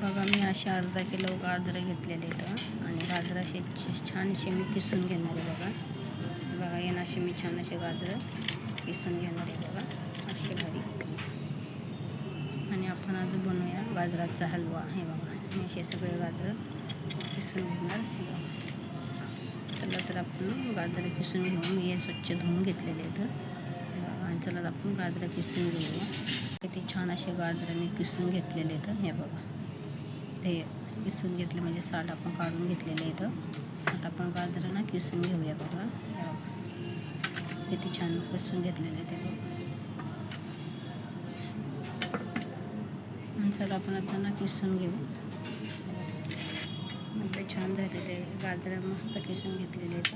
बघा मी असे अर्धा किलो गाजरं घेतलेले आहेत आणि गाजरं असे छ- छान असे मी किसून घेणार आहे बघा. बघा येणं असे मी छान असे गाजरं किसून घेणार आहे बघा. असे भारी. आणि आपण आज बनवूया गाजराचा हलवा. हे बघा मी असे सगळे गाजरं किसून घेणार. चला तर आपण गाजरं किसून घेऊन मी हे स्वच्छ धुवून घेतलेले आहेत आणि चला तर आपण गाजरं किसून घेऊया. किती छान असे गाजरं मी किसून घेतलेले आहेत हे बघा. ते किसून घेतले म्हणजे साल आपण काढून घेतलेले आहेत. आता आपण गाजरं ना किसून घेऊया बघा. किती छान किसून घेतलेले ते बघ. आणि चला आपण आता ना किसून घेऊ. म्हणजे छान झालेले गाजरं मस्त किसून घेतलेले आहेत.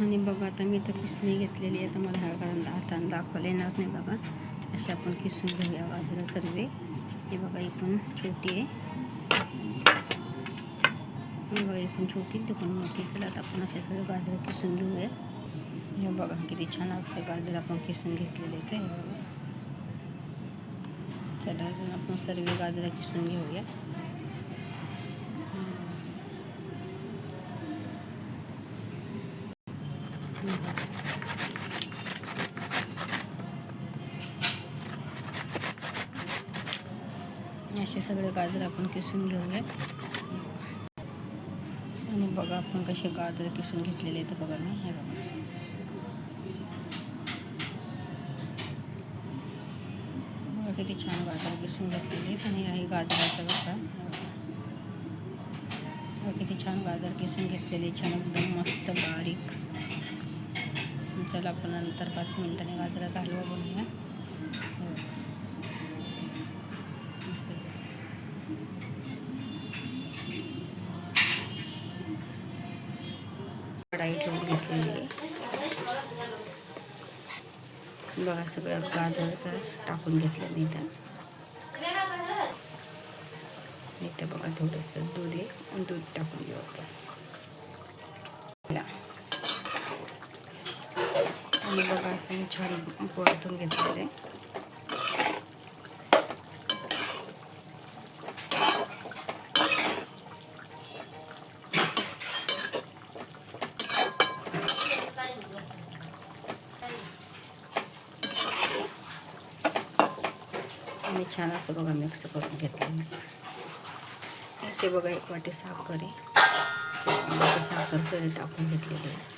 आणि बघा आता मी तर किसणी घेतलेली आहे तर मला ह्या कारण हाताने दाखवता येणार नाही बघा. असे आपण किसून घेऊया गाजरं सर्व हे छोटी है। पण छोटी ती पण मोठी चला आता आपण अशा सगळे गाजरं किसून घेऊया हे छान असे गाजर आपण किसून घेतलेले चला अजून आपण सर्व गाजरं किसून घेऊया असे सगळे गाजर आपण किसून घेऊया आणि बघा आपण कसे गाजर किसून घेतलेले आहेत बघा ना हे बघा. बघा किती छान गाजर किसून घेतलेले आहेत आणि हे गाजराचं बघा. बघा किती छान गाजर किसून घेतलेले छान एकदम मस्त बारीक. चला आपण नंतर पाच मिनिटांनी गाजराचा हलवा बनवूया कढाई ठेवून घेतलेली आहे. बघा सगळं गाजरचं टाकून घेतलं मी इथं इथं बघा थोडंसं दूध आहे दूध टाकून घेऊ आपण. आणि बघा असं मी छान पोळातून घेतलेलं आहे. आणि छान असं बघा मिक्स करून घेतलं मी. ते बघा एक वाटी साखर आहे. साखर सगळी टाकून घेतलेली आहे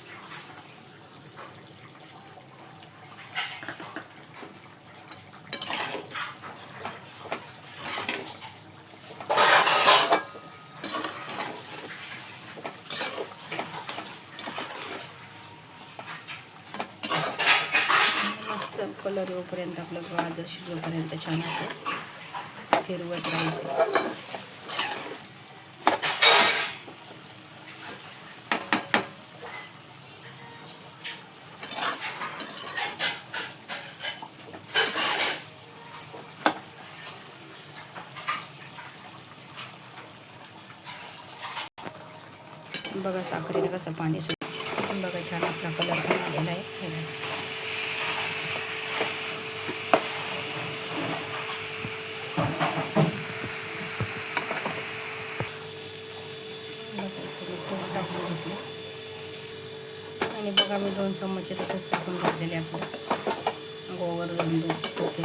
मस्त कलर येऊपर्यंत आपलं गाजर शिजोपर्यंत छान असं फिरवत राहायचं बघा साखरेला कसं पाणी सुट बघा छान आपला कलर पण आलेला आहे हे बघा. बघा, इकडे तूप टाकून घेतलं आणि बघा मी दोन चम्मच इथं तूप टाकून घेतलेले आपलं गोवर दोन दोन तूप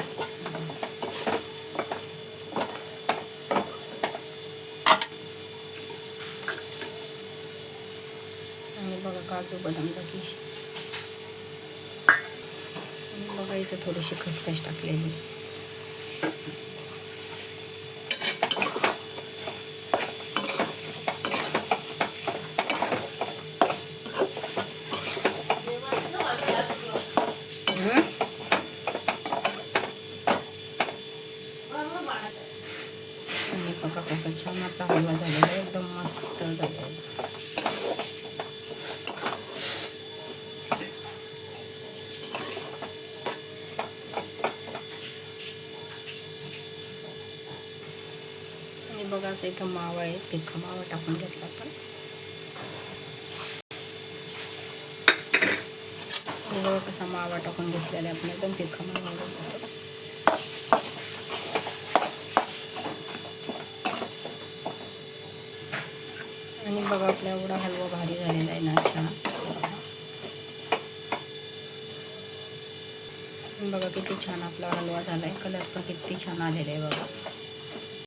आणि बघा काजू बदामचा किश. बघा इथं थोडीशी खसखस टाकलेली. आणि बघा असं इथं मावा आहे. पिक्खा मावा टाकून घेतला आपण. कसा मावा टाकून घेतलेला आहे आपण एकदम पिक्खा मावा आणि बघा आपला एवढा हलवा भारी झालेला आहे ना छान. बघा किती छान आपला हलवा झाला आहे कलर पण किती छान आलेला आहे बघा.